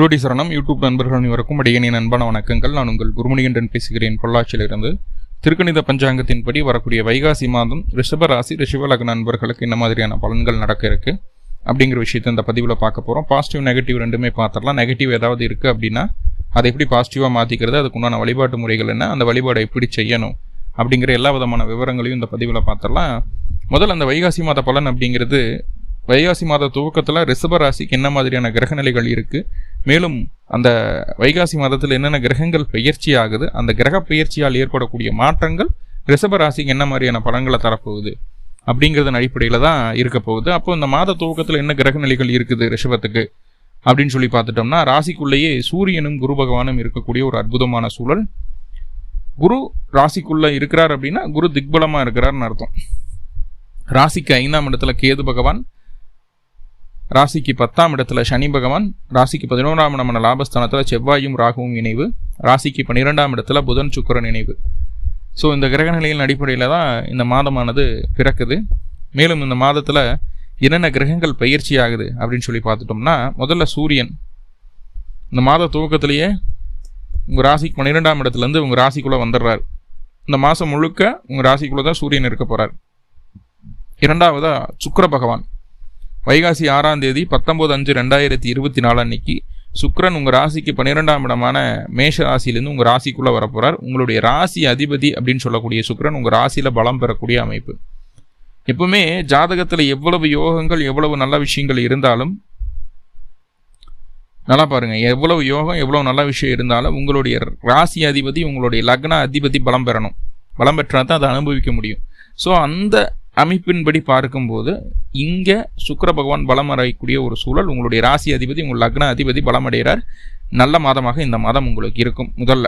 குருடி சரணம். யூடியூப் நண்பர்கள் அனைவருக்கும் அடியனின் அன்பான வணக்கங்கள். நான் உங்கள் குருமணிகண்டன் பேசுகிறேன் பொள்ளாச்சியிலிருந்து. திருக்கணித பஞ்சாங்கத்தின்படி வரக்கூடிய வைகாசி மாதம் ரிஷப ராசி ரிஷப நண்பர்களுக்கு என்ன மாதிரியான பலன்கள் நடக்க இருக்கு அப்படிங்கிற விஷயத்தை இந்த பதிவில் பார்க்க போகிறோம் பாசிட்டிவ் நெகட்டிவ் ரெண்டுமே பார்த்துடலாம். நெகட்டிவ் ஏதாவது இருக்குது அப்படின்னா அதை எப்படி பாசிட்டிவாக மாற்றிக்கிறது அதுக்குண்டான வழிபாட்டு முறைகள் என்ன அந்த வழிபாடை எப்படி செய்யணும் அப்படிங்கிற எல்லா விதமான விவரங்களையும் இந்த பதிவில் பார்த்துடலாம். முதல்ல அந்த வைகாசி மாத பலன் அப்படிங்கிறது வைகாசி மாத துவக்கத்தில் ரிஷப ராசிக்கு என்ன மாதிரியான கிரகநிலைகள் இருக்குது மேலும் அந்த வைகாசி மாதத்தில் என்னென்ன கிரகங்கள் பெயர்ச்சி ஆகுது அந்த கிரக பெயர்ச்சியால் ஏற்படக்கூடிய மாற்றங்கள் ரிஷப ராசிக்கு என்ன மாதிரியான பலன்களை தரப்போகுது அப்படிங்கிறதன் அடிப்படையில் தான் இருக்க போகுது. அப்போ இந்த மாத துவக்கத்தில் என்ன கிரக நிலைகள் இருக்குது ரிஷபத்துக்கு அப்படின்னு சொல்லி பார்த்துட்டோம்னா ராசிக்குள்ளேயே சூரியனும் குரு பகவானும் இருக்கக்கூடிய ஒரு அற்புதமான சூழல். குரு ராசிக்குள்ளே இருக்கிறார் அப்படின்னா குரு திக்பலமாக இருக்கிறார்னு அர்த்தம். ராசிக்கு ஐந்தாம் இடத்துல கேது பகவான் ராசிக்கு பத்தாம் இடத்துல சனி பகவான் ராசிக்கு பதினோராம் இடமான லாபஸ்தானத்தில் செவ்வாயும் ராகுவும் இணைவு ராசிக்கு பன்னிரெண்டாம் இடத்துல புதன் சுக்கரன் இணைவு. ஸோ இந்த கிரக நிலையின் அடிப்படையில் தான் இந்த மாதமானது பிறக்குது. மேலும் இந்த மாதத்தில் என்னென்ன கிரகங்கள் பயிற்சி ஆகுது அப்படின்னு சொல்லி பார்த்துட்டோம்னா முதல்ல சூரியன். இந்த மாத துவக்கத்திலேயே உங்கள் ராசிக்கு பன்னிரெண்டாம் இடத்துலேருந்து உங்கள் ராசிக்குள்ளே வந்துடுறாரு. இந்த மாதம் முழுக்க உங்கள் ராசிக்குள்ளே தான் சூரியன் இருக்க போகிறார் இரண்டாவதாக சுக்கர பகவான். வைகாசி ஆறாம் தேதி பத்தொம்போது அஞ்சு ரெண்டாயிரத்தி இருபத்தி நாலு அன்னைக்கு சுக்ரன் உங்கள் ராசிக்கு பன்னிரெண்டாம் இடமான மேஷ ராசியிலேருந்து உங்கள் ராசிக்குள்ளே வரப்போகிறார் உங்களுடைய ராசி அதிபதி அப்படின்னு சொல்லக்கூடிய சுக்ரன் உங்கள் ராசியில் பலம் பெறக்கூடிய அமைப்பு. எப்பவுமே ஜாதகத்தில் எவ்வளவு யோகங்கள் எவ்வளவு நல்ல விஷயங்கள் இருந்தாலும் நல்லா பாருங்கள் எவ்வளவு யோகம் எவ்வளோ நல்ல விஷயம் இருந்தாலும் உங்களுடைய ராசி அதிபதி உங்களுடைய லக்ன அதிபதி பலம் பெறணும். பலம் பெற்றால் தான் அதை அனுபவிக்க முடியும். ஸோ அந்த அமைப்பின்படி பார்க்கும்போது இங்கே சுக்கர பகவான் பலம் அடையக்கூடிய ஒரு சூழல் உங்களுடைய ராசி அதிபதி உங்கள் லக்ன அதிபதி பலம் அடைகிறார். நல்ல மாதமாக இந்த மாதம் உங்களுக்கு இருக்கும் முதல்ல.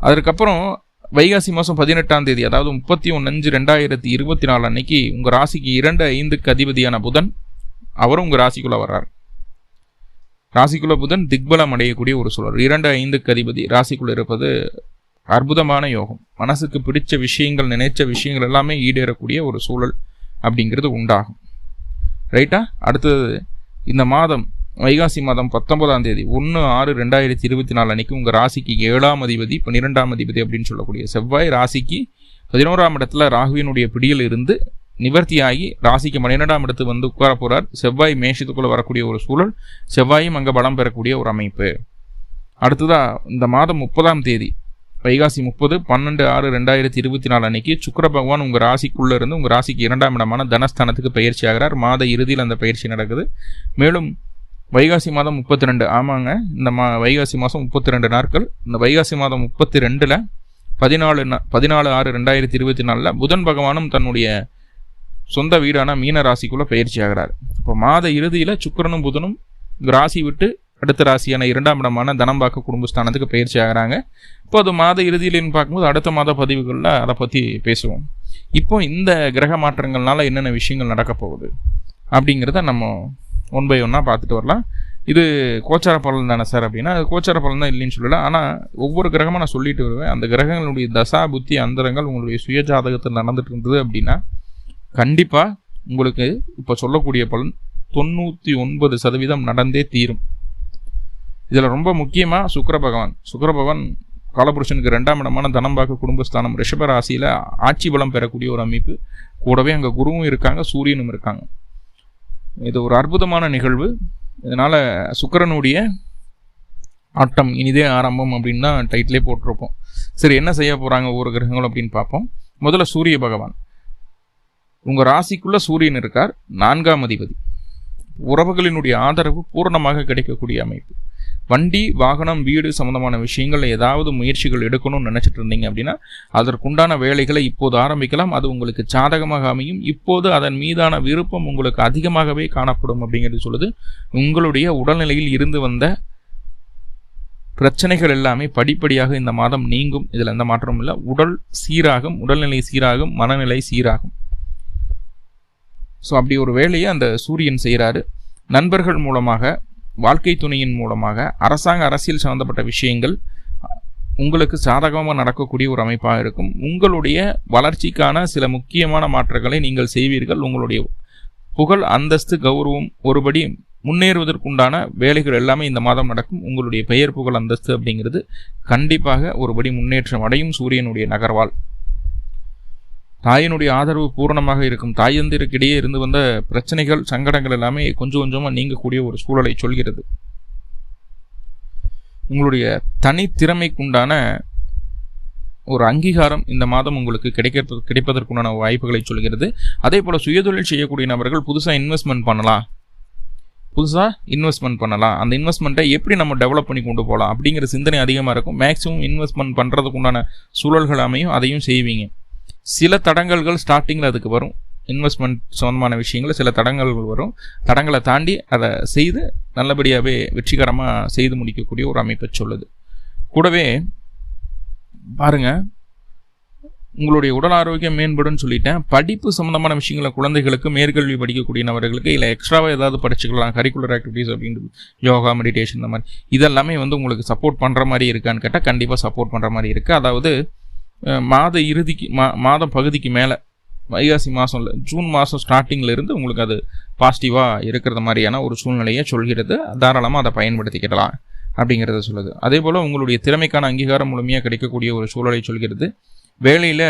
அதற்கப்புறம் வைகாசி மாதம் பதினெட்டாம் தேதி அதாவது முப்பத்தி ஒன்று அஞ்சு ரெண்டாயிரத்தி இருபத்தி நாலு அன்னைக்கு உங்கள் ராசிக்கு இரண்டு ஐந்துக்கு அதிபதியான புதன் அவரும் உங்கள் ராசிக்குள்ளே வர்றார். ராசிக்குள்ள புதன் திக்பலம் அடையக்கூடிய ஒரு சூழல். இரண்டு ஐந்துக்கு அதிபதி ராசிக்குள்ள இருப்பது அற்புதமான யோகம். மனசுக்கு பிடிச்ச விஷயங்கள் நினைச்ச விஷயங்கள் எல்லாமே ஈடேறக்கூடிய ஒரு சூழல் அப்படிங்கிறது உண்டாகும். ரைட்டா அடுத்தது இந்த மாதம் வைகாசி மாதம் பத்தொன்பதாம் தேதி ஒன்று ஆறு ரெண்டாயிரத்தி இருபத்தி நாலு அன்னைக்கு உங்கள் ராசிக்கு ஏழாம் அதிபதி பன்னிரெண்டாம் அதிபதி அப்படின்னு சொல்லக்கூடிய செவ்வாய் ராசிக்கு பதினோராம் இடத்துல ராகுவினுடைய பிடியில் இருந்து நிவர்த்தியாகி ராசிக்கு பன்னிரெண்டாம் இடத்து வந்து உட்கார போகிறார் செவ்வாய் மேஷத்துக்குள்ளே வரக்கூடிய ஒரு சூழல் செவ்வாயும் அங்கே பலம் பெறக்கூடிய ஒரு அமைப்பு. அடுத்ததாக இந்த மாதம் முப்பதாம் தேதி வைகாசி முப்பது பன்னெண்டு ஆறு ரெண்டாயிரத்தி இருபத்தி நாலு அன்னைக்கு சுக்கர பகவான் உங்கள் ராசிக்குள்ளே இருந்து உங்கள் ராசிக்கு இரண்டாம் இடமான தனஸ்தானத்துக்கு பயிற்சி ஆகிறார். மாத இறுதியில் அந்த பயிற்சி நடக்குது. மேலும் வைகாசி மாதம் முப்பத்தி ரெண்டு ஆமாங்க இந்த மா வைகாசி மாதம் முப்பத்தி ரெண்டு நாட்கள். இந்த வைகாசி மாதம் முப்பத்தி ரெண்டில் பதினாலு பதினாலு ஆறு ரெண்டாயிரத்தி இருபத்தி நாலில் புதன் பகவானும் தன்னுடைய சொந்த வீடான மீன ராசிக்குள்ளே பயிற்சி ஆகிறார். இப்போ மாத இறுதியில் சுக்கரனும் புதனும் ராசி விட்டு அடுத்த ராசியான இரண்டாம் இடமான தனம்பாக்க குடும்பஸ்தானத்துக்கு பயிற்சி ஆகிறாங்க. இப்போ அது மாத இறுதியிலன்னு பார்க்கும்போது அடுத்த மாத பதிவுகளில் அதை பற்றி பேசுவோம். இப்போ இந்த கிரக மாற்றங்கள்னால என்னென்ன விஷயங்கள் நடக்க போகுது அப்படிங்கிறத நம்ம ஒன் பை ஒன்னாக பார்த்துட்டு வரலாம். இது கோச்சார பலன் தானே சார் அப்படின்னா அது கோச்சார பலன் தான் இல்லைன்னு சொல்லலாம் ஆனால் ஒவ்வொரு கிரகமாக நான் சொல்லிட்டு வருவேன். அந்த கிரகங்களுடைய தசா புத்தி அந்தரங்கள் உங்களுடைய சுய ஜாதகத்தில் நடந்துட்டு இருந்தது அப்படின்னா கண்டிப்பாக உங்களுக்கு இப்போ சொல்லக்கூடிய பலன் தொண்ணூற்றி ஒன்பது சதவீதம் நடந்தே தீரும். இதில் ரொம்ப முக்கியமாக சுக்கர பகவான் சுக்கர பகவான் காலபுருஷனுக்கு ரெண்டாம் இடமான தனம்பாக்க குடும்பஸ்தானம் ரிஷப ராசியில் ஆட்சி பலம் பெறக்கூடிய ஒரு அமைப்பு. கூடவே அங்கே குருவும் இருக்காங்க சூரியனும் இருக்காங்க. இது ஒரு அற்புதமான நிகழ்வு. இதனால் சுக்கரனுடைய ஆட்டம் இனிதே ஆரம்பம் அப்படின்னு தான் டைட்டிலே போட்டிருப்போம். சரி என்ன செய்ய போகிறாங்க ஒவ்வொரு கிரகங்களும் அப்படின்னு பார்ப்போம். முதல்ல சூரிய பகவான். உங்கள் ராசிக்குள்ளே சூரியன் இருக்கார் நான்காம் அதிபதி. உறவுகளினுடைய ஆதரவு பூரணமாக கிடைக்கக்கூடிய அமைப்பு. வண்டி வாகனம் வீடு சம்மந்தமான விஷயங்கள் ஏதாவது முயற்சிகள் எடுக்கணும்னு நினச்சிட்டு இருந்தீங்க அப்படின்னா அதற்குண்டான வேலைகளை இப்போது ஆரம்பிக்கலாம். அது உங்களுக்கு சாதகமாக அமையும். இப்போது அதன் மீதான விருப்பம் உங்களுக்கு அதிகமாகவே காணப்படும் அப்படிங்கிறது சொல்லுது. உங்களுடைய உடல்நிலையில் இருந்து வந்த பிரச்சனைகள் எல்லாமே படிப்படியாக இந்த மாதம் நீங்கும். இதில் எந்த மாற்றமும் இல்லை. உடல் சீராகும். உடல்நிலை சீராகும். மனநிலை சீராகும். ஸோ அப்படி ஒரு வேலையை அந்த சூரியன் செய்கிறாரு. நண்பர்கள் மூலமாக வாழ்க்கை துணையின் மூலமாக அரசாங்க அரசியல் சம்பந்தப்பட்ட விஷயங்கள் உங்களுக்கு சாதகமாக நடக்கக்கூடிய ஒரு அமைப்பாக இருக்கும். உங்களுடைய வளர்ச்சிக்கான சில முக்கியமான மாற்றங்களை நீங்கள் செய்வீர்கள். உங்களுடைய புகழ் அந்தஸ்து கௌரவம் ஒருபடி முன்னேறுவதற்குண்டான வேலைகள் எல்லாமே இந்த மாதம் நடக்கும். உங்களுடைய பெயர் புகழ் அந்தஸ்து அப்படிங்கிறது கண்டிப்பாக ஒருபடி முன்னேற்றம் அடையும் சூரியனுடைய நகர்வால். தாயினுடைய ஆதரவு பூரணமாக இருக்கும். தாயந்திருக்கிடையே இருந்து வந்த பிரச்சனைகள் சங்கடங்கள் எல்லாமே கொஞ்சம் கொஞ்சமாக நீங்கக்கூடிய ஒரு சூழலை சொல்கிறது. உங்களுடைய தனித்திறமைக்குண்டான ஒரு அங்கீகாரம் இந்த மாதம் உங்களுக்கு கிடைக்கிறது கிடைப்பதற்குண்டான வாய்ப்புகளை சொல்கிறது. அதே போல் சுயதொழில் செய்யக்கூடிய நபர்கள் புதுசாக இன்வெஸ்ட்மெண்ட் பண்ணலாம். புதுசாக இன்வெஸ்ட்மெண்ட் பண்ணலாம். அந்த இன்வெஸ்ட்மெண்ட்டை எப்படி நம்ம டெவலப் பண்ணி கொண்டு போகலாம் அப்படிங்கிற சிந்தனை அதிகமாக இருக்கும். மேக்ஸிமம் இன்வெஸ்ட்மெண்ட் பண்ணுறதுக்குண்டான சூழல்கள் அமையும். அதையும் செய்வீங்க. சில தடங்கல்கள் ஸ்டார்டிங்கில் அதுக்கு வரும். இன்வெஸ்ட்மெண்ட் சம்மந்தமான விஷயங்களில் சில தடங்கல்கள் வரும். தடங்களை தாண்டி அதை செய்து நல்லபடியாகவே வெற்றிகரமாக செய்து முடிக்கக்கூடிய ஒரு அமைப்பை சொல்லுது. கூடவே பாருங்க உங்களுடைய உடல் ஆரோக்கியம் மேம்படும் சொல்லிட்டேன். படிப்பு சம்மந்தமான விஷயங்களை குழந்தைகளுக்கு மேற்கல்வி படிக்கக்கூடிய நபர்களுக்கு இல்லை எக்ஸ்ட்ராவாக ஏதாவது படிச்சுக்கலாம் கரிக்குலர் ஆக்டிவிட்டீஸ் அப்படின்றது யோகா மெடிடேஷன் இந்த மாதிரி. இதெல்லாமே வந்து உங்களுக்கு சப்போர்ட் பண்ணுற மாதிரி இருக்கான்னு கேட்டால் கண்டிப்பாக சப்போர்ட் பண்ணுற மாதிரி இருக்குது அதாவது மாத இறுதிக்கு மா மாதம் பகுதிக்கு மேலே வைகாசி மாதம் இல்லை ஜூன் மாதம் ஸ்டார்டிங்கிலிருந்து உங்களுக்கு அது பாசிட்டிவாக இருக்கிறது மாதிரியான ஒரு சூழ்நிலையை சொல்கிறது. தாராளமாக அதை பயன்படுத்திக்கிடலாம் அப்படிங்கிறத சொல்லுது. அதே போல் உங்களுடைய திறமைக்கான அங்கீகாரம் முழுமையாக கிடைக்கக்கூடிய ஒரு சூழலை சொல்கிறது. வேலையில்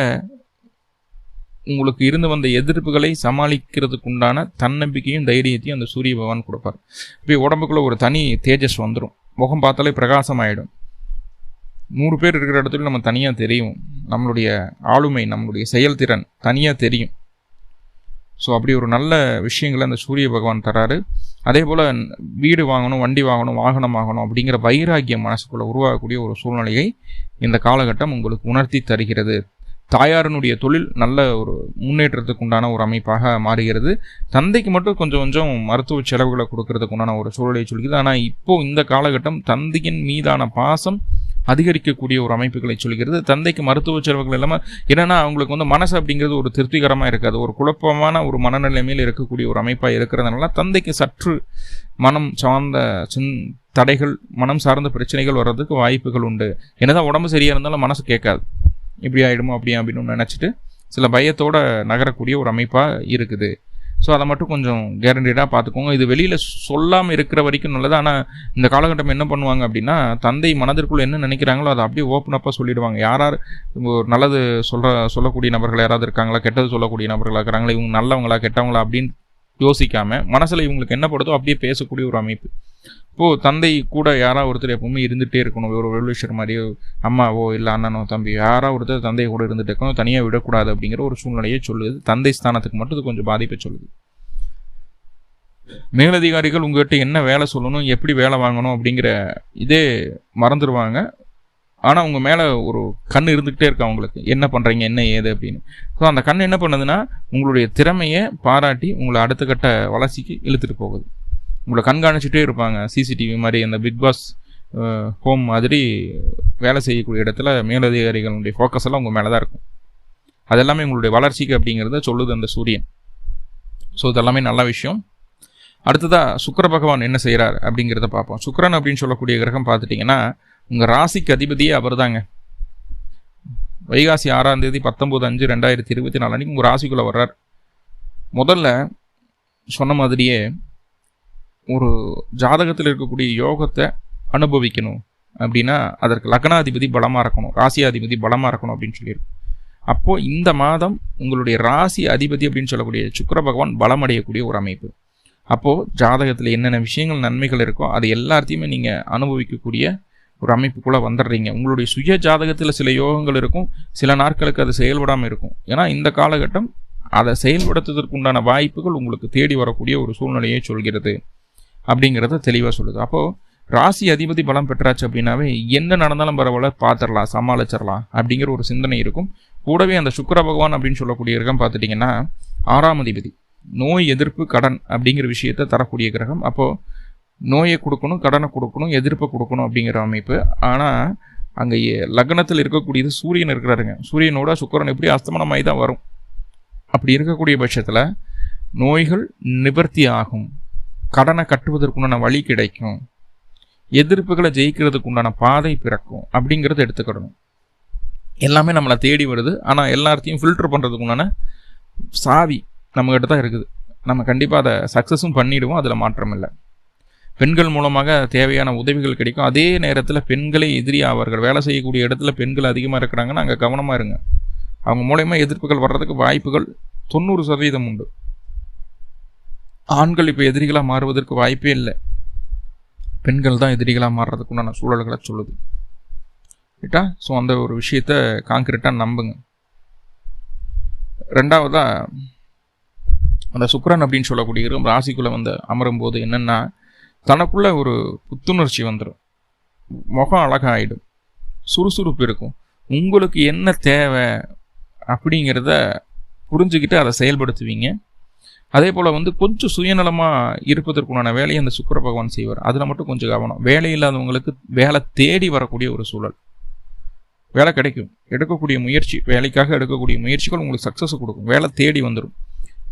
உங்களுக்கு இருந்து வந்த எதிர்ப்புகளை சமாளிக்கிறதுக்கு உண்டான தன்னம்பிக்கையும் தைரியத்தையும் அந்த சூரிய பகவான் கொடுப்பார். இப்போ உடம்புக்குள்ளே ஒரு தனி தேஜஸ் வந்துடும் முகம் பார்த்தாலே பிரகாசம் ஆகிடும் நூறு பேர் இருக்கிற இடத்துல நம்ம தனியாக தெரியும். நம்மளுடைய ஆளுமை நம்மளுடைய செயல்திறன் தனியாக தெரியும். ஸோ அப்படி ஒரு நல்ல விஷயங்களை அந்த சூரிய பகவான் தராரு. அதே போல் வீடு வாங்கணும் வண்டி வாங்கணும் வாகனம் வாங்கணும் அப்படிங்கிற வைராக்கியம் மனசுக்குள்ளே உருவாகக்கூடிய ஒரு சூழ்நிலையை இந்த காலகட்டம் உங்களுக்கு உணர்த்தி தருகிறது. தாயாரனுடைய தொழில் நல்ல ஒரு முன்னேற்றத்துக்கு உண்டான ஒரு அமைப்பாக மாறுகிறது. தந்தைக்கு மட்டும் கொஞ்சம் கொஞ்சம் மருத்துவ செலவுகளை கொடுக்கறதுக்கு உண்டான ஒரு சூழலை சொல்கிறது. ஆனால் இப்போது இந்த காலகட்டம் தந்தையின் மீதான பாசம் அதிகரிக்கக்கூடிய ஒரு அமைப்புகளை சொல்கிறது. தந்தைக்கு மருத்துவ செலவுகள் இல்லாமல் என்னென்னா அவங்களுக்கு வந்து மனசு அப்படிங்கிறது ஒரு திருப்திகரமாக இருக்காது. ஒரு குழப்பமான ஒரு மனநிலைமையில் இருக்கக்கூடிய ஒரு அமைப்பாக இருக்கிறதுனால தந்தைக்கு சற்று மனம் சார்ந்த சின் தடைகள் மனம் சார்ந்த பிரச்சனைகள் வர்றதுக்கு வாய்ப்புகள் உண்டு. என்னதான் உடம்பு சரியாக இருந்தாலும் மனசு கேட்காது. இப்படி ஆகிடுமோ அப்படியா அப்படின்னு நினச்சிட்டு சில பயத்தோடு நகரக்கூடிய ஒரு அமைப்பாக இருக்குது. ஸோ அதை மட்டும் கொஞ்சம் கேரண்டீடாக பார்த்துக்கோங்க. இது வெளியில் சொல்லாமல் இருக்கிற வரைக்கும் நல்லது. ஆனால் இந்த காலகட்டம் என்ன பண்ணுவாங்க அப்படின்னா தந்தை மனதிற்குள் என்ன நினைக்கிறாங்களோ அதை அப்படியே ஓப்பன் அப்பாக சொல்லிடுவாங்க. யார் யார் நல்லது சொல்கிற சொல்லக்கூடிய நபர்கள் யாராவது இருக்காங்களா கெட்டது சொல்லக்கூடிய நபர்களாக இருக்கிறாங்களா இவங்க நல்லவங்களா கெட்டவங்களா அப்படின்னு யோசிக்காமல் மனசில் இவங்களுக்கு என்ன படுதோ அப்படியே பேசக்கூடிய ஒரு அமைப்பு. இப்போது தந்தை கூட யாராவது ஒருத்தர் எப்பவுமே இருந்துகிட்டே இருக்கணும். ஒரு வெல்விஷர் மாதிரியோ அம்மாவோ இல்லை அண்ணனோ தம்பி யாராவது ஒருத்தர் தந்தை கூட இருந்துகிட்டு இருக்கணும். தனியாக விடக்கூடாது அப்படிங்கிற ஒரு சூழ்நிலையை சொல்லுது. தந்தை ஸ்தானத்துக்கு மட்டும் இது கொஞ்சம் பாதிப்பை சொல்லுது. மேலதிகாரிகள் உங்கள்கிட்ட என்ன வேலை சொல்லணும் எப்படி வேலை வாங்கணும் அப்படிங்கிற இதே மறந்துடுவாங்க ஆனால் உங்கள் மேலே ஒரு கண் இருந்துக்கிட்டே இருக்கு அவங்களுக்கு. என்ன பண்ணுறீங்க என்ன ஏது அப்படின்னு. ஸோ அந்த கண் என்ன பண்ணுதுன்னா உங்களுடைய திறமையை பாராட்டி உங்களை அடுத்த கட்ட வளர்ச்சிக்கு இழுத்துட்டு போகுது. உங்களை கண்காணிச்சுட்டே இருப்பாங்க. சிசிடிவி மாதிரி அந்த பிக் பாஸ் ஹோம் மாதிரி வேலை செய்யக்கூடிய இடத்துல மேலதிகாரிகளுடைய ஃபோக்கஸ் எல்லாம் உங்கள் மேலே தான் இருக்கும். அதெல்லாமே உங்களுடைய வளர்ச்சிக்கு அப்படிங்கிறத சொல்லுது அந்த சூரியன். ஸோ இதெல்லாமே நல்ல விஷயம். அடுத்ததாக சுக்கர பகவான் என்ன செய்கிறார் அப்படிங்கிறத பார்ப்போம். சுக்கரன் அப்படின்னு சொல்லக்கூடிய கிரகம் பார்த்துட்டிங்கன்னா உங்கள் ராசிக்கு அதிபதியே அவர் தாங்க வைகாசி ஆறாம் தேதி பத்தொம்போது அஞ்சு ரெண்டாயிரத்தி இருபத்தி நாலு அன்றைக்கி உங்கள் ராசிக்குள்ளே வர்றார். முதல்ல சொன்ன மாதிரியே ஒரு ஜாதகத்தில் இருக்கக்கூடிய யோகத்தை அனுபவிக்கணும். அப்படின்னா அதற்கு லக்னாதிபதி பலமாக இருக்கணும் ராசியாதிபதி பலமாக இருக்கணும் அப்படின்னு சொல்லியிருக்கோம் அப்போது இந்த மாதம் உங்களுடைய ராசி அதிபதி அப்படின்னு சொல்லக்கூடிய சுக்கர பகவான் பலமடையக்கூடிய ஒரு அமைப்பு. அப்போது ஜாதகத்தில் என்னென்ன விஷயங்கள் நன்மைகள் இருக்கோ அது எல்லாத்தையுமே நீங்கள் அனுபவிக்கக்கூடிய ஒரு அமைப்புக்குள்ளே வந்துடுறீங்க. உங்களுடைய சுய ஜாதகத்தில் சில யோகங்கள் இருக்கும் சில நாட்களுக்கு அது செயல்படாமல் இருக்கும். ஏன்னா இந்த காலகட்டம் அதை செயல்படுத்துவதற்கு உண்டான வாய்ப்புகள் உங்களுக்கு தேடி வரக்கூடிய ஒரு சூழ்நிலையை சொல்கிறது. அப்படிங்கிறத தெளிவாக சொல்லுது. அப்போது ராசி அதிபதி பலம் பெற்றாச்சு அப்படின்னாவே என்ன நடந்தாலும் பரவாயில்ல பார்த்துடலாம் சமாளிச்சிடலாம் அப்படிங்கிற ஒரு சிந்தனை இருக்கும். கூடவே அந்த சுக்கர பகவான் அப்படின்னு சொல்லக்கூடிய கிரகம் பார்த்துட்டிங்கன்னா ஆறாம் அதிபதி. நோய் எதிர்ப்பு கடன் அப்படிங்கிற விஷயத்த தரக்கூடிய கிரகம். அப்போது நோயை கொடுக்கணும் கடனை கொடுக்கணும் எதிர்ப்பை கொடுக்கணும் அப்படிங்கிற அமைப்பு. ஆனால் அங்கே லக்னத்தில் இருக்கக்கூடியது சூரியன் இருக்கிறாருங்க. சூரியனோட சுக்கரன் எப்படி அஸ்தமனமாகி தான் வரும். அப்படி இருக்கக்கூடிய பட்சத்தில் நோய்கள் நிவர்த்தி ஆகும். கடனை கட்டுவதற்குண்டான வழி கிடைக்கும். எதிர்ப்புகளை ஜெயிக்கிறதுக்கு உண்டான பாதை பிறக்கும் அப்படிங்கிறத எடுத்துக்கிடணும் எல்லாமே நம்மளை தேடி வருது. ஆனால் எல்லாத்தையும் ஃபில்டர் பண்ணுறதுக்கு உண்டான சாவி நம்மக்கிட்ட தான் இருக்குது. நம்ம கண்டிப்பாக அதை சக்ஸஸும் பண்ணிடுவோம். அதில் மாற்றம் இல்லை. பெண்கள் மூலமாக தேவையான உதவிகள் கிடைக்கும். அதே நேரத்தில் பெண்களே எதிரி ஆவார்கள். வேலை செய்யக்கூடிய இடத்துல பெண்கள் அதிகமாக இருக்கிறாங்கன்னா அங்கே கவனமாக இருங்க. அவங்க மூலயமா எதிர்ப்புகள் வர்றதுக்கு வாய்ப்புகள் தொண்ணூறு சதவீதம் உண்டு. ஆண்கள் இப்போ எதிரிகளாக மாறுவதற்கு வாய்ப்பே இல்லை. பெண்கள் தான் எதிரிகளாக மாறுறதுக்கு உண்டான சூழல்களை சொல்லுது. ரைட்டா ஸோ அந்த ஒரு விஷயத்த காங்கிரீட்டாக நம்புங்க. ரெண்டாவதாக அந்த சுக்கரன் அப்படின்னு சொல்லக்கூடிய ராசிக்குள்ளே வந்து அமரும் போது என்னென்னா தனக்குள்ள ஒரு புத்துணர்ச்சி வந்துடும் முகம் அழகாயிடும். சுறுசுறுப்பு இருக்கும். உங்களுக்கு என்ன தேவை அப்படிங்கிறத புரிஞ்சுக்கிட்டு அதை செயல்படுத்துவீங்க. அதே போல் வந்து கொஞ்சம் சுயநலமாக இருப்பதற்குண்டான வேலையை அந்த சுக்கர பகவான் செய்வார். அதில் மட்டும் கொஞ்சம் கவனம். வேலை இல்லாதவங்களுக்கு வேலை தேடி வரக்கூடிய ஒரு சூழல். வேலை கிடைக்கும். எடுக்கக்கூடிய முயற்சி வேலைக்காக எடுக்கக்கூடிய முயற்சிகள் உங்களுக்கு சக்ஸஸ் கொடுக்கும். வேலை தேடி வந்துடும்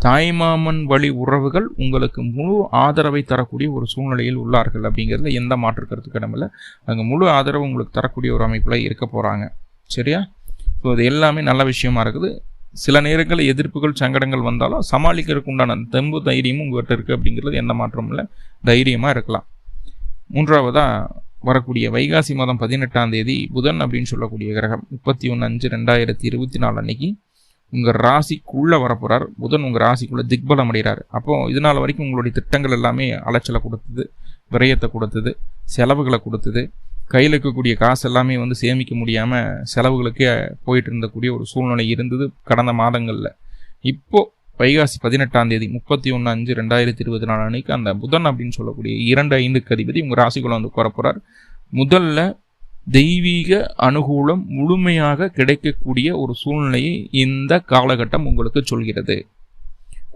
தாய்மாமன் வழி உறவுகள் உங்களுக்கு முழு ஆதரவை தரக்கூடிய ஒரு சூழ்நிலையில் உள்ளார்கள் அப்படிங்கிறதுல எந்த மாற்று கருத்து கிடமில்ல அங்கே முழு ஆதரவு உங்களுக்கு தரக்கூடிய ஒரு அமைப்பில் இருக்க போகிறாங்க சரியா? ஸோ அது எல்லாமே நல்ல விஷயமா இருக்குது. சில நேரங்களில் எதிர்ப்புகள் சங்கடங்கள் வந்தாலும் சமாளிக்கிறதுக்கு உண்டான தெம்பு தைரியமும் உங்கள்கிட்ட இருக்குது அப்படிங்கிறது எந்த மாற்றமும் இல்லை. தைரியமாக இருக்கலாம். மூன்றாவதாக வரக்கூடிய வைகாசி மாதம் பதினெட்டாம் தேதி புதன் அப்படின்னு சொல்லக்கூடிய கிரகம் முப்பத்தி ஒன்று அஞ்சு ரெண்டாயிரத்தி இருபத்தி நாலு அன்னைக்கு உங்கள் ராசிக்குள்ளே வரப்போகிறார் புதன் உங்கள் ராசிக்குள்ளே திக்பலம் அடைகிறார். அப்போது இதனால் வரைக்கும் உங்களுடைய திட்டங்கள் எல்லாமே அலைச்சலை கொடுத்தது விரயத்தை கொடுத்தது செலவுகளை கொடுத்தது. கையில் இருக்கக்கூடிய காசு எல்லாமே வந்து சேமிக்க முடியாமல் செலவுகளுக்கே போயிட்டு இருந்தக்கூடிய ஒரு சூழ்நிலை இருந்தது கடந்த மாதங்களில். இப்போது வைகாசி பதினெட்டாம் தேதி முப்பத்தி ஒன்று அஞ்சு ரெண்டாயிரத்தி இருபத்தி நாலு அன்னைக்கு அந்த புதன் அப்படின்னு சொல்லக்கூடிய இரண்டு ஐந்துக்கு அதிபதி உங்கள் ராசிக்குள்ள வந்து குறப்போகிறார் முதல்ல தெய்வீக அனுகூலம் முழுமையாக கிடைக்கக்கூடிய ஒரு சூழ்நிலையை இந்த காலகட்டம் உங்களுக்கு சொல்கிறது.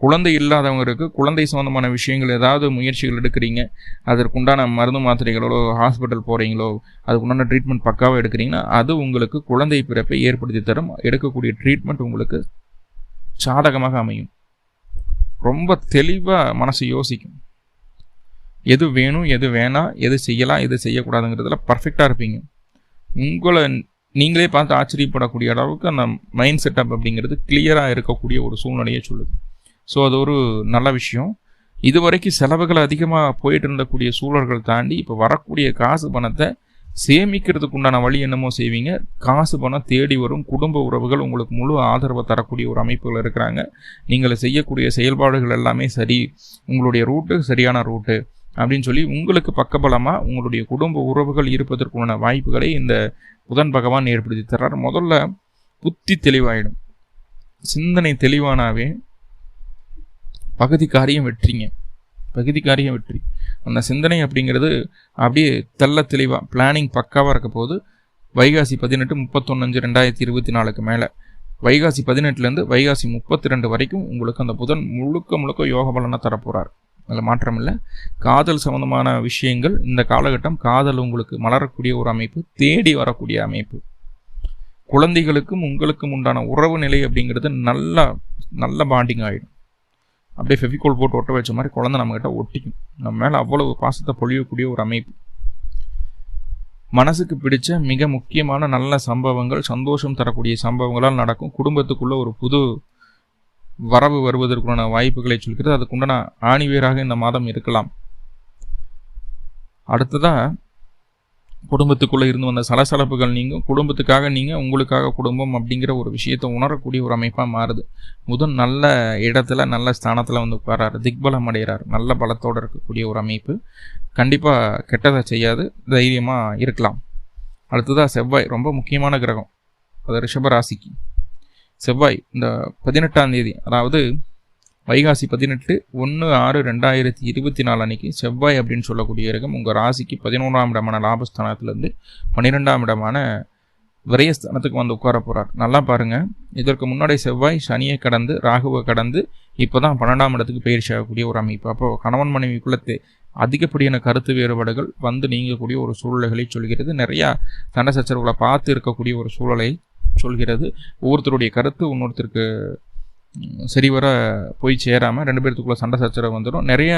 குழந்தை இல்லாதவங்களுக்கு குழந்தை சம்மந்தமான விஷயங்கள் ஏதாவது முயற்சிகள் எடுக்கிறீங்க அதற்குண்டான மருந்து மாத்திரைகளோ ஹாஸ்பிட்டல் போகிறீங்களோ அதுக்குண்டான ட்ரீட்மெண்ட் பக்காவாக எடுக்கிறீங்கன்னா அது உங்களுக்கு குழந்தை பிறப்பை ஏற்படுத்தி தரும். எடுக்கக்கூடிய ட்ரீட்மெண்ட் உங்களுக்கு சாதகமாக அமையும். ரொம்ப தெளிவாக மனசு யோசிக்கும். எது வேணும் எது வேணாம் எது செய்யலாம் எது செய்யக்கூடாதுங்கிறதுல பர்ஃபெக்டாக இருப்பீங்க. உங்களை நீங்களே பார்த்து ஆச்சரியப்படக்கூடிய அளவுக்கு அந்த மைண்ட் செட்டப் அப்படிங்கிறது கிளியராக இருக்கக்கூடிய ஒரு சூழ்நிலையை சொல்லுது. ஸோ அது ஒரு நல்ல விஷயம். இது வரைக்கும் செலவுகள் அதிகமாக போயிட்டு இருந்தக்கூடிய சூழல்கள் தாண்டி இப்போ வரக்கூடிய காசு பணத்தை சேமிக்கிறதுக்கு உண்டான வழி என்னமோ செய்வீங்க. காசு பணம் தேடி வரும். குடும்ப உறவுகள் உங்களுக்கு முழு ஆதரவை தரக்கூடிய ஒரு அமைப்புகள் இருக்கிறாங்க. நீங்கள் செய்யக்கூடிய செயல்பாடுகள் எல்லாமே சரி உங்களுடைய ரூட்டு சரியான ரூட்டு அப்படின்னு சொல்லி உங்களுக்கு பக்கபலமாக உங்களுடைய குடும்ப உறவுகள் இருப்பதற்குண்டான வாய்ப்புகளை இந்த புதன் பகவான் ஏற்படுத்தி தர்றார். முதல்ல புத்தி தெளிவாயிடும். சிந்தனை தெளிவானாவே பகுதி காரியம் வெற்றிங்க. பகுதி காரியம் வெற்றி. அந்த சிந்தனை அப்படிங்கிறது அப்படியே தெல்ல தெளிவாக பிளானிங் பக்காவாக இருக்க போது வைகாசி பதினெட்டு முப்பத்தொன்னஞ்சு ரெண்டாயிரத்தி இருபத்தி நாலுக்கு மேலே. வைகாசி பதினெட்டுலேருந்து வைகாசி முப்பத்தி ரெண்டு வரைக்கும் உங்களுக்கு அந்த புதன் முழுக்க முழுக்க யோக பலனை தரப்போகிறார் அதில் மாற்றம் இல்லை. காதல் சம்மந்தமான விஷயங்கள் இந்த காலகட்டம் காதல் உங்களுக்கு மலரக்கூடிய ஒரு அமைப்பு தேடி வரக்கூடிய அமைப்பு. குழந்தைகளுக்கும் உங்களுக்கும் உண்டான உறவு நிலை அப்படிங்கிறது நல்ல நல்ல பாண்டிங் ஆகிடும் அப்படியே ஃபெவிகோல் போட்டு ஒட்ட வச்ச மாதிரி குழந்தை நம்மக்கிட்ட ஒட்டிக்கும். நம்ம மேலே அவ்வளவு பாசத்தை பொழியக்கூடிய ஒரு அமைப்பு. மனசுக்கு பிடிச்ச மிக முக்கியமான நல்ல சம்பவங்கள் சந்தோஷம் தரக்கூடிய சம்பவங்களால் நடக்கும். குடும்பத்துக்குள்ளே ஒரு புது வரவு வருவதற்குண்டான வாய்ப்புகளை சொல்கிறது. அதுக்குண்டான ஆணிவேராக இந்த மாதம் இருக்கலாம். அடுத்ததாக குடும்பத்துக்குள்ளே இருந்து வந்த சலசலப்புகள் நீங்கள் குடும்பத்துக்காக நீங்கள் உங்களுக்காக குடும்பம் அப்படிங்கிற ஒரு விஷயத்தை உணரக்கூடிய ஒரு அமைப்பாக மாறுது. முதல் நல்ல இடத்துல நல்ல ஸ்தானத்தில் வந்து உட்காராரு திக்பலம் அடைகிறார். நல்ல பலத்தோடு இருக்கக்கூடிய ஒரு அமைப்பு. கண்டிப்பாக கெட்டதை செய்யாது. தைரியமாக இருக்கலாம். அடுத்ததாக செவ்வாய். ரொம்ப முக்கியமான கிரகம். அது ரிஷபராசிக்கு செவ்வாய் இந்த பதினெட்டாம் தேதி அதாவது வைகாசி பதினெட்டு ஒன்று ஆறு ரெண்டாயிரத்தி இருபத்தி நாலு அன்னைக்கு செவ்வாய் அப்படின்னு சொல்லக்கூடிய இருக்கும் உங்கள் ராசிக்கு பதினோராம் இடமான லாபஸ்தானத்துலேருந்து பன்னிரெண்டாம் இடமான விரயஸ்தானத்துக்கு வந்து உட்கார போகிறார் நல்லா பாருங்கள் இதற்கு முன்னாடி செவ்வாய் சனியை கடந்து ராகுவை கடந்து இப்போ தான் பன்னெண்டாம் இடத்துக்கு பயிற்சி ஆகக்கூடிய ஒரு அமைப்பு. அப்போது கணவன் மனைவிக்குள்ளே அதிகப்படியான கருத்து வேறுபாடுகள் வந்து நீங்கக்கூடிய ஒரு சூழ்நிலைகளை சொல்கிறது. நிறையா சண்டை சச்சரவுகளை பார்த்து இருக்கக்கூடிய ஒரு சூழலை சொல்கிறது. ஒவ்வொருத்தருடைய கருத்து இன்னொருத்தருக்கு சரிவர போய் சேராமல் ரெண்டு பேர்த்துக்குள்ளே சண்டை சச்சரவு வந்துடும் நிறைய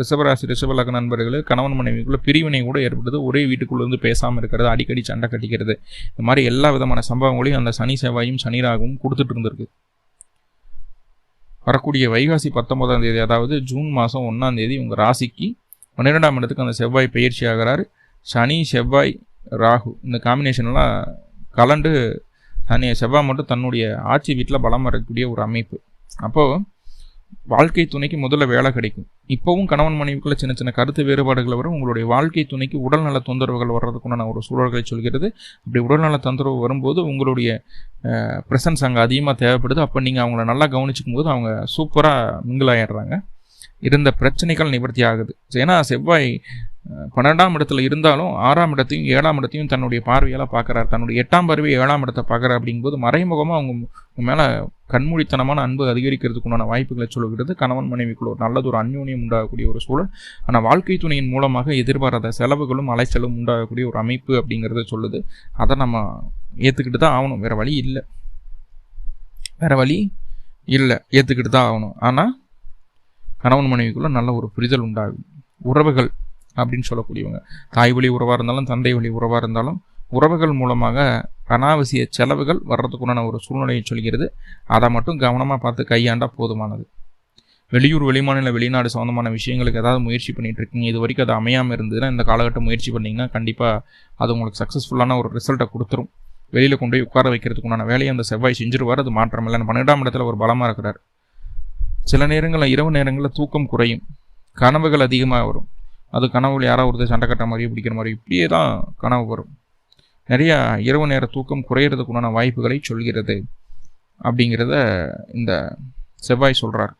ரிஷபராசி ரிஷபலக நண்பர்கள் கணவன் மனைவிக்குள்ளே பிரிவினை கூட ஏற்படுது. ஒரே வீட்டுக்குள்ளே வந்து பேசாமல் இருக்கிறது அடிக்கடி சண்டை கட்டிக்கிறது. இந்த மாதிரி எல்லா விதமான சம்பவங்களையும் அந்த சனி செவ்வாயும் சனிராகவும் கொடுத்துட்டு இருந்திருக்கு. வரக்கூடிய வைகாசி பத்தொன்பதாம் தேதி அதாவது ஜூன் மாதம் ஒன்றாம் தேதி உங்கள் ராசிக்கு பன்னிரெண்டாம் இடத்துக்கு அந்த செவ்வாய் பயிற்சி ஆகிறாரு. சனி செவ்வாய் ராகு இந்த காம்பினேஷன்லாம் கலண்டு சனி செவ்வாய் மட்டும் தன்னுடைய ஆட்சி வீட்டில் பலம் வரக்கூடிய ஒரு அமைப்பு. அப்போது வாழ்க்கை துணைக்கு முதல்ல வேலை கிடைக்கும். இப்போவும் கணவன் மனைவிக்குள்ள சின்ன சின்ன கருத்து வேறுபாடுகள் வரும். உங்களுடைய வாழ்க்கை துணைக்கு உடல்நல தொந்தரவுகள் வர்றதுக்குண்டான ஒரு சூழல்களை சொல்கிறது. அப்படி உடல்நல தொந்தரவு வரும்போது உங்களுடைய ப்ரெசன்ஸ் அங்கே அதிகமாக தேவைப்படுது. அப்போ நீங்கள் அவங்கள நல்லா கவனிச்சிக்கும் போது அவங்க சூப்பராக மிங்கிள் ஆயிடுறாங்க. இருந்த பிரச்சனைகள் நிவர்த்தி ஆகுது. ஏன்னா செவ்வாய் பன்னெண்டாம் இடத்துல இருந்தாலும் ஆறாம் இடத்தையும் ஏழாம் இடத்தையும் தன்னுடைய பார்வையால் பார்க்குறாரு. தன்னுடைய எட்டாம் பார்வை ஏழாம் இடத்தை பார்க்குறாரு அப்படிங்கும்போது மறைமுகமாக அவங்க மேலே கண்மூடித்தனமான அன்பு அதிகரிக்கிறதுக்குண்டான வாய்ப்புகளை சொல்லுகிறது. கணவன் மனைவிக்குள்ள ஒரு நல்லது ஒரு அந்யோன்யம் உண்டாகக்கூடிய ஒரு சூழல். ஆனால் வாழ்க்கை துணையின் மூலமாக எதிர்பாராத செலவுகளும் அலைச்சலும் உண்டாகக்கூடிய ஒரு அமைப்பு அப்படிங்கிறத சொல்லுது. அதை நம்ம ஏற்றுக்கிட்டு தான் ஆகணும். வேறு வழி இல்லை. வேறு வழி இல்லை. ஏற்றுக்கிட்டு தான் ஆகணும். ஆனால் கணவன் மனைவிக்குள்ளே நல்ல ஒரு புரிதல் உண்டாகும். உறவுகள் அப்படின்னு சொல்லக்கூடியவங்க. தாய் வழி உறவாக இருந்தாலும் தந்தை வழி உறவாக இருந்தாலும் உறவுகள் மூலமாக அனாவசிய செலவுகள் வர்றதுக்குண்டான ஒரு சூழ்நிலையை சொல்கிறது. அதை மட்டும் கவனமாக பார்த்து கையாண்டால் போதுமானது. வெளியூர் வெளிமாநில வெளிநாடு சம்மந்தமான விஷயங்களுக்கு ஏதாவது முயற்சி பண்ணிகிட்டு இருக்கீங்க. இது வரைக்கும் அது அமையாமல் இருந்ததுன்னா இந்த காலகட்டம் முயற்சி பண்ணிங்கன்னா கண்டிப்பாக அது உங்களுக்கு சக்ஸஸ்ஃபுல்லான ஒரு ரிசல்ட்டை கொடுத்துரும். வெளியில் கொண்டு போய் உட்கார வைக்கிறதுக்குண்டான வேலையை அந்த செவ்வாய் செஞ்சிருவார். அது மாற்றம் இல்லை. பன்னெண்டாம் இடத்துல ஒரு பலமாக இருக்கிறார். சில நேரங்களில் இரவு நேரங்களில் தூக்கம் குறையும். கனவுகள் அதிகமாக வரும். அது கனவுல யாராவது ஒருத்தர் சண்டை கட்ட மாதிரி பிடிக்கிற மாதிரி இப்படியே தான் கனவு வரும். நிறையா இரவு நேர தூக்கம் குறையிறதுக்குண்டான வாய்ப்புகளை சொல்கிறது அப்படிங்கிறத இந்த செவ்வாய் சொல்கிறார்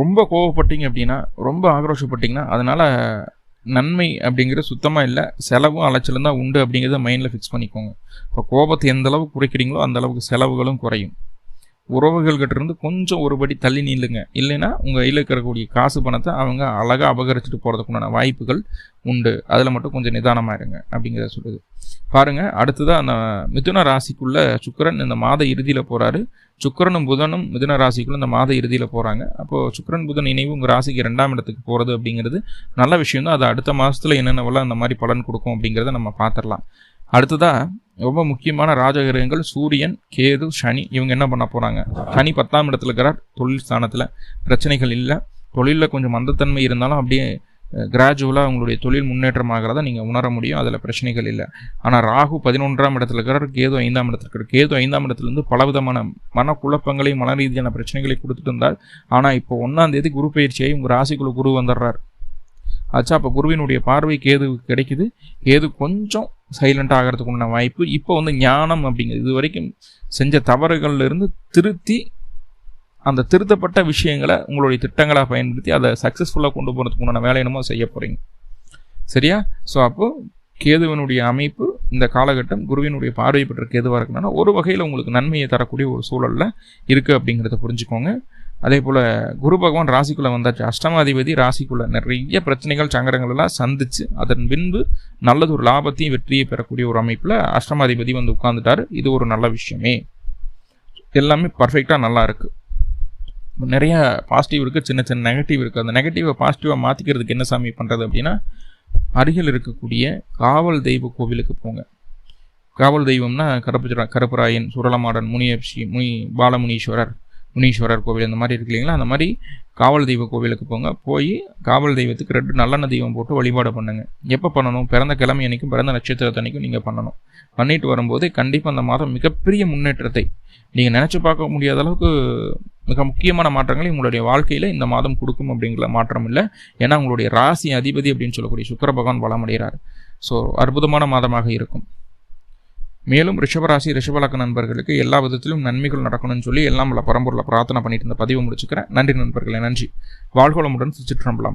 ரொம்ப கோவப்பட்டீங்க அப்படின்னா ரொம்ப ஆக்ரோஷப்பட்டீங்கன்னா அதனால் நன்மை அப்படிங்கிறது சுத்தமாக இல்லை செலவும் அலைச்சலும் தான் உண்டு அப்படிங்கிறத மைண்டில் ஃபிக்ஸ் பண்ணிக்கோங்க. இப்போ கோபத்தை எந்த அளவுக்கு குறைக்கிறீங்களோ அந்த அளவுக்கு செலவுகளும் குறையும். உறவுகள்கிட்ட இருந்து கொஞ்சம் ஒருபடி தள்ளி நில்லுங்க இல்லைன்னா உங்கள் கையில் இருக்கக்கூடிய காசு பணத்தை அவங்க அழகாக அபகரிச்சுட்டு போகிறதுக்குண்டான வாய்ப்புகள் உண்டு. அதில் மட்டும் கொஞ்சம் நிதானமாக இருங்க அப்படிங்கிறத சொல்லுது. பாருங்கள் அடுத்ததாக அந்த மிதுன ராசிக்குள்ளே சுக்கரன் இந்த மாத இறுதியில் போகிறாரு சுக்கரனும் புதனும் மிதுன ராசிக்குள்ளே இந்த மாத இறுதியில் போகிறாங்க அப்போது சுக்கரன் புதன் இணைவு உங்கள் ராசிக்கு ரெண்டாம் இடத்துக்கு போகிறது அப்படிங்கிறது நல்ல விஷயம் தான் அது அடுத்த மாதத்தில் என்னென்னவெல்லாம் அந்த மாதிரி பலன் கொடுக்கும் அப்படிங்கிறத நம்ம பார்த்துடலாம். அடுத்ததாக ரொம்ப முக்கியமான ராஜகிரகங்கள் சூரியன் கேது சனி இவங்க என்ன பண்ண போகிறாங்க சனி பத்தாம் இடத்துல இருக்கிறார் தொழில் ஸ்தானத்தில் பிரச்சனைகள் இல்லை. தொழிலில் கொஞ்சம் மந்தத்தன்மை இருந்தாலும் அப்படியே கிராஜுவலாக அவங்களுடைய தொழில் முன்னேற்றம் ஆகிறத நீங்கள் உணர முடியும் அதில் பிரச்சனைகள் இல்லை. ஆனால் ராகு பதினொன்றாம் இடத்துல இருக்கிறார் கேது ஐந்தாம் இடத்துல இருக்கிறார். கேது ஐந்தாம் இடத்துலேருந்து பலவிதமான மனக்குழப்பங்களையும் மன ரீதியான பிரச்சனைகளை கொடுத்துட்டு இருந்தார். ஆனால் இப்போ ஒன்றாம் தேதி குரு பயிற்சியை உங்கள் ராசிக்குள்ள குரு வந்துடுறார். ஆச்சா அப்போ குருவினுடைய பார்வை கேது கிடைக்குது? கேது கொஞ்சம் சைலண்ட் ஆகிறதுக்கு உண்டான வாய்ப்பு. இப்போ வந்து ஞானம் அப்படிங்கிறது இது வரைக்கும் செஞ்ச தவறுகள்லேருந்து திருத்தி அந்த திருத்தப்பட்ட விஷயங்களை உங்களுடைய திட்டங்களாக பயன்படுத்தி அதை சக்ஸஸ்ஃபுல்லாக கொண்டு போகிறதுக்கு உண்டான வேலை என்னமோ செய்ய போகிறீங்க சரியா? ஸோ அப்போது கேதுவனுடைய அமைப்பு இந்த காலகட்டம் குருவினுடைய பார்வை பெற்ற கேதுவாக இருக்கணும்னா ஒரு வகையில் உங்களுக்கு நன்மையை தரக்கூடிய ஒரு சூழலில் இருக்குது அப்படிங்கிறத புரிஞ்சுக்கோங்க. அதே போல் குரு பகவான் ராசிக்குள்ளே வந்தாச்சு. அஷ்டமாதிபதி ராசிக்குள்ளே நிறைய பிரச்சனைகள் சங்கடங்கள் எல்லாம் சந்திச்சு அதன் பின்பு நல்லது ஒரு லாபத்தையும் வெற்றியை பெறக்கூடிய ஒரு அமைப்பில் அஷ்டமாதிபதி வந்து உட்காந்துட்டார் இது ஒரு நல்ல விஷயமே. எல்லாமே பர்ஃபெக்டாக நல்லா இருக்குது நிறைய பாசிட்டிவ் இருக்குது சின்ன சின்ன நெகட்டிவ் இருக்குது அந்த நெகட்டிவை பாசிட்டிவாக மாற்றிக்கிறதுக்கு என்ன சாமி பண்ணுறது அப்படின்னா அருகில் இருக்கக்கூடிய காவல் தெய்வ கோவிலுக்கு போங்க. காவல் தெய்வம்னா கருப்பு கருப்பராயன் சுரலமாடன் முனியப்சி முனி பாலமுனீஸ்வரர். முனீஸ்வரர் கோவில் இந்த மாதிரி இருக்கு இல்லைங்களா? அந்த மாதிரி காவல் தெய்வ கோவிலுக்கு போங்க. போய் காவல் தெய்வத்துக்கு ரெண்டு நல்லெண்ண தெய்வம் போட்டு வழிபாடு பண்ணுங்க. எப்போ பண்ணணும்? பிறந்த கிழமை அன்னைக்கும் பிறந்த நட்சத்திரத்தன்னைக்கும் நீங்கள் பண்ணணும். பண்ணிட்டு வரும்போது கண்டிப்பாக அந்த மாதம் மிகப்பெரிய முன்னேற்றத்தை நீங்கள் நினச்சி பார்க்க முடியாத அளவுக்கு மிக முக்கியமான மாற்றங்களை உங்களுடைய வாழ்க்கையில் இந்த மாதம் கொடுக்கும் அப்படிங்கிற மாற்றம் இல்லை. ஏன்னா உங்களுடைய ராசி அதிபதி அப்படின்னு சொல்லக்கூடிய சுக்கர பகவான் வளமடைகிறார். ஸோ அற்புதமான மாதமாக இருக்கும். மேலும் ரிஷபராசி ரிஷபலக்க நண்பர்களுக்கு எல்லா விதத்திலும் நன்மைகள் நடக்கணும்னு சொல்லி எல்லாம் உள்ள பரம்பொருளை பிரார்த்தனை பண்ணிட்டு இருந்த பதிவு முடிச்சுக்கிறேன். நன்றி நண்பர்களே நன்றி. வாழ்கோளமுடன் சிற்றம்பலம்